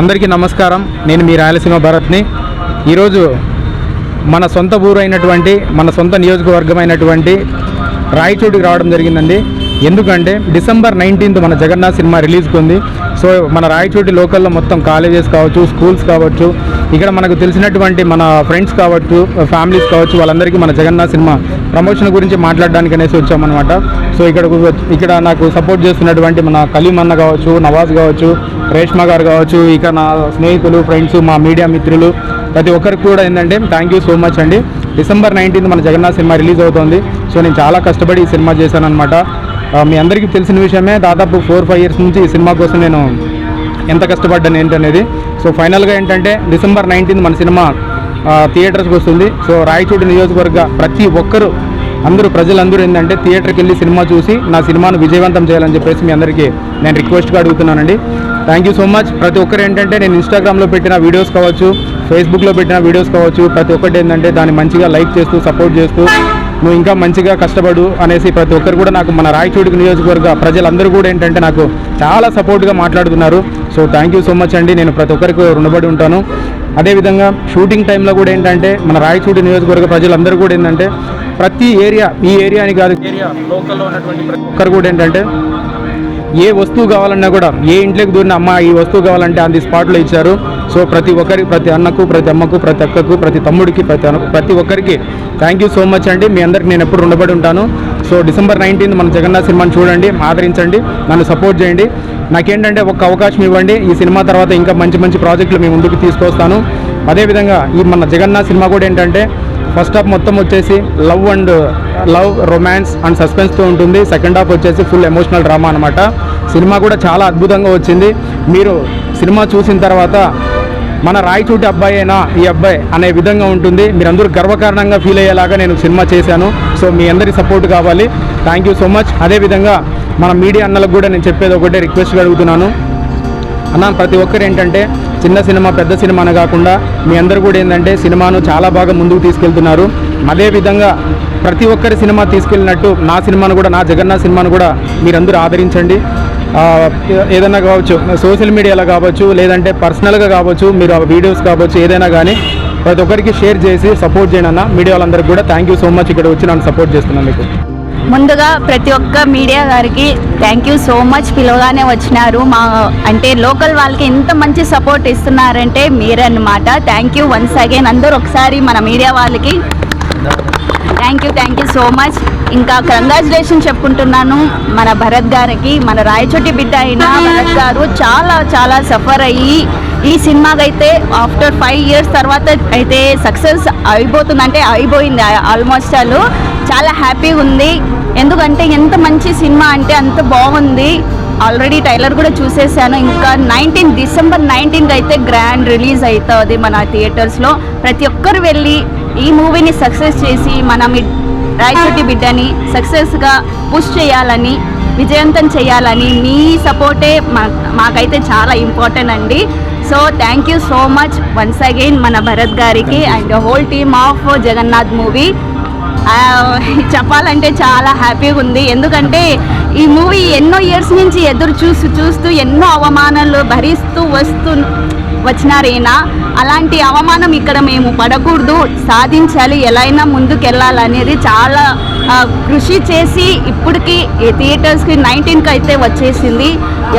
అందరికీ నమస్కారం. నేను మీ రాయలసీమ భరత్ని. ఈరోజు మన సొంత ఊరు అయినటువంటి మన సొంత నియోజకవర్గం అయినటువంటి రాయచోటికి రావడం జరిగిందండి. ఎందుకంటే డిసెంబర్ నైన్టీన్త్ మన జగన్నాథ్ సినిమా రిలీజ్కి ఉంది. సో మన రాయచోటి లోకల్లో మొత్తం కాలేజెస్ కావచ్చు స్కూల్స్ కావచ్చు ఇక్కడ మనకు తెలిసినటువంటి మన ఫ్రెండ్స్ కావచ్చు ఫ్యామిలీస్ కావచ్చు వాళ్ళందరికీ మన జగన్నాథ్ సినిమా ప్రమోషన్ గురించి మాట్లాడడానికి అనేసి వచ్చామన్నమాట. సో ఇక్కడ ఇక్కడ నాకు సపోర్ట్ చేస్తున్నటువంటి మన కలీం అన్న కావచ్చు నవాజ్ కావచ్చు రేష్మా గారు కావచ్చు ఇక నా స్నేహితులు ఫ్రెండ్స్ మా మీడియా మిత్రులు ప్రతి ఒక్కరికి కూడా ఏంటంటే థ్యాంక్ యూ సో మచ్ అండి. డిసెంబర్ నైన్టీన్త్ మన జగన్నాథ్ సినిమా రిలీజ్ అవుతుంది. సో నేను చాలా కష్టపడి ఈ సినిమా చేశాను అనమాట మీ అందరికీ తెలిసిన విషయమే దాదాపు ఫోర్ ఫైవ్ ఇయర్స్ నుంచి ఈ సినిమా కోసం నేను ఎంత కష్టపడ్డాను ఏంటనేది. సో ఫైనల్గా ఏంటంటే డిసెంబర్ నైన్టీన్త్ మన సినిమా థియేటర్స్కి వస్తుంది. సో రాయచూడి నియోజకవర్గ ప్రతి ఒక్కరూ అందరూ ప్రజలందరూ ఏంటంటే థియేటర్కి వెళ్ళి సినిమా చూసి నా సినిమాను విజయవంతం చేయాలని చెప్పేసి మీ అందరికీ నేను రిక్వెస్ట్గా అడుగుతున్నానండి. థ్యాంక్ యూ సో మచ్ ప్రతి ఒక్కరు ఏంటంటే నేను ఇన్స్టాగ్రామ్లో పెట్టిన వీడియోస్ కావచ్చు ఫేస్బుక్లో పెట్టిన వీడియోస్ కావచ్చు ప్రతి ఒక్కటి ఏంటంటే దాన్ని మంచిగా లైక్ చేస్తూ సపోర్ట్ చేస్తూ నువ్వు ఇంకా మంచిగా కష్టపడు అనేసి ప్రతి ఒక్కరు కూడా నాకు మన రాయచూడికి నియోజకవర్గ ప్రజలందరూ కూడా ఏంటంటే నాకు చాలా సపోర్ట్గా మాట్లాడుతున్నారు. So thank you so much అండి. నేను ప్రతి ఒక్కరికి రుణపడి ఉంటాను. అదేవిధంగా షూటింగ్ టైంలో కూడా ఏంటంటే మన రాయచూడి నియోజకవర్గ ప్రజలందరూ కూడా ఏంటంటే ప్రతి ఏరియా ఈ ఏరియా అని కాదు ఏరియా లోకల్లో ఉన్నటువంటి ప్రతి ఒక్కరు కూడా ఏంటంటే ఏ వస్తువు కావాలన్నా కూడా ఏ ఇంట్లోకి దూరిన అమ్మ ఈ వస్తువు కావాలంటే అంది స్పాట్లో ఇచ్చారు. సో ప్రతి ఒక్కరి ప్రతి అన్నకు ప్రతి అమ్మకు ప్రతి అక్కకు ప్రతి తమ్ముడికి ప్రతి ప్రతి ఒక్కరికి థ్యాంక్ యూ సో మచ్ అండి. మీ అందరికి నేను ఎప్పుడు రుణపడి ఉంటాను. సో డిసెంబర్ నైన్టీన్త్ మన జగన్నాథ్ సినిమాని చూడండి ఆదరించండి నన్ను సపోర్ట్ చేయండి. నాకేంటంటే ఒక అవకాశం ఇవ్వండి. ఈ సినిమా తర్వాత ఇంకా మంచి మంచి ప్రాజెక్టులు మీ ముందుకు తీసుకొస్తాను. అదేవిధంగా ఈ మన జగన్నాథ్ సినిమా కూడా ఏంటంటే ఫస్ట్ హాఫ్ మొత్తం వచ్చేసి love and love romance and సస్పెన్స్తో ఉంటుంది. సెకండ్ హాఫ్ వచ్చేసి ఫుల్ ఎమోషనల్ డ్రామా అనమాట సినిమా కూడా చాలా అద్భుతంగా వచ్చింది. మీరు సినిమా చూసిన తర్వాత మన రాయచూటి అబ్బాయి అయినా ఈ అబ్బాయి అనే విధంగా ఉంటుంది. మీరందరూ గర్వకారణంగా ఫీల్ అయ్యేలాగా నేను సినిమా చేశాను. సో మీ అందరి సపోర్ట్ కావాలి. థ్యాంక్ యూ సో మచ్ అదేవిధంగా మన మీడియా అన్నలకు కూడా నేను చెప్పేది ఒకటే రిక్వెస్ట్ అడుగుతున్నాను. అన్న ప్రతి ఒక్కరు ఏంటంటే చిన్న సినిమా పెద్ద సినిమా అని కాకుండా మీ అందరూ కూడా ఏంటంటే సినిమాను చాలా బాగా ముందుకు తీసుకెళ్తున్నారు. అదేవిధంగా ప్రతి ఒక్కరి సినిమా తీసుకెళ్ళినట్టు నా సినిమాను కూడా నా జగన్నాథ్ సినిమాను కూడా మీరందరూ ఆదరించండి. ఏదైనా కావచ్చు సోషల్ మీడియాలో కావచ్చు లేదంటే పర్సనల్గా కావచ్చు మీరు ఆ వీడియోస్ కావచ్చు ఏదైనా కానీ ప్రతి ఒక్కరికి షేర్ చేసి సపోర్ట్ చేయనన్న మీడియా వాళ్ళందరికీ కూడా థ్యాంక్ యూ సో మచ్. ఇక్కడ వచ్చి నన్ను సపోర్ట్ చేస్తున్నాను మీకు ముందుగా ప్రతి ఒక్క మీడియా గారికి థ్యాంక్ యూ సో మచ్ పిలవగానే వచ్చినారు. మా అంటే లోకల్ వాళ్ళకి ఎంత మంచి సపోర్ట్ ఇస్తున్నారంటే మీరన్నమాట. థ్యాంక్ యూ వన్స్ అగైన్ అందరూ ఒకసారి మన మీడియా వాళ్ళకి thank you thank you so much ఇంకా కంగ్రాచులేషన్ చెప్పుకుంటున్నాను. మన భరత్ గారికి మన రాయచోటి బిడ్డ అయిన భరత్ గారు చాలా చాలా సఫర్ అయ్యి ఈ సినిమాకైతే ఆఫ్టర్ ఫైవ్ ఇయర్స్ తర్వాత అయితే సక్సెస్ అయిపోతుంది అంటే అయిపోయింది ఆల్మోస్ట్ ఆల్ చాలా హ్యాపీగా ఉంది. ఎందుకంటే ఎంత మంచి సినిమా అంటే అంత బాగుంది. ఆల్రెడీ టైలర్ కూడా చూసేసాను. ఇంకా నైన్టీన్ డిసెంబర్ నైన్టీన్కి అయితే గ్రాండ్ రిలీజ్ అవుతుంది మన థియేటర్స్లో ప్రతి ఒక్కరు వెళ్ళి ఈ మూవీని సక్సెస్ చేసి మన రాయచోటి బిడ్డని సక్సెస్గా పుష్ చేయాలని విజయవంతం చేయాలని మీ సపోర్టే మా మాకైతే చాలా ఇంపార్టెంట్ అండి. So thank you so much once again మన భరత్ గారికి and whole team of Jagannath movie చెప్పాలంటే చాలా హ్యాపీగా ఉంది. ఎందుకంటే ఈ మూవీ ఎన్నో ఇయర్స్ నుంచి ఎదురు చూస్తూ చూస్తూ ఎన్నో అవమానాలు భరిస్తూ వస్తూ వచ్చినారేనా? అలాంటి అవమానం ఇక్కడ మేము పడకూడదు. సాధించాలి ఎలా అయినా ముందుకెళ్ళాలనేది చాలా కృషి చేసి ఇప్పటికి థియేటర్స్కి నైన్టీన్కి అయితే వచ్చేసింది.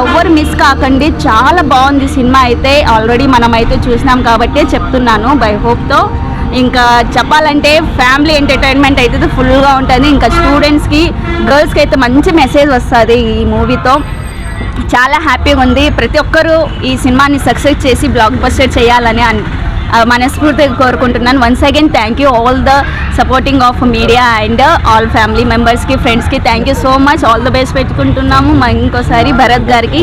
ఎవ్వరు మిస్ కాకండి. చాలా బాగుంది సినిమా అయితే. ఆల్రెడీ మనమైతే చూసినాం కాబట్టే చెప్తున్నాను. బై హోప్తో ఇంకా చెప్పాలంటే ఫ్యామిలీ ఎంటర్టైన్మెంట్ అయితే ఫుల్గా ఉంటుంది. ఇంకా స్టూడెంట్స్కి గర్ల్స్కి అయితే మంచి మెసేజ్ వస్తుంది ఈ మూవీతో. చాలా హ్యాపీగా ఉంది. ప్రతి ఒక్కరూ ఈ సినిమాని సక్సెస్ చేసి బ్లాక్ బస్టర్ చేయాలని మనస్ఫూర్తిగా కోరుకుంటున్నాను. Once again thank you all the supporting of media and all family మెంబర్స్కి ఫ్రెండ్స్కి thank you so much all the best పెట్టుకుంటున్నాము. ఇంకోసారి భరత్ గారికి.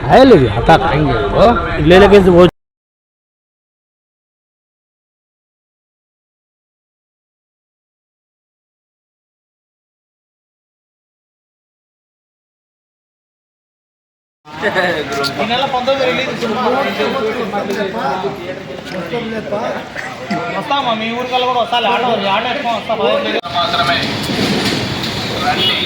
है लेकिन हता खाएंगे वो ले लेके वो వస్తామా మీ ఊరికల్లా కూడా వస్తా ఆటో ఆటో ఎక్కువ వస్తా మాత్రమే రండి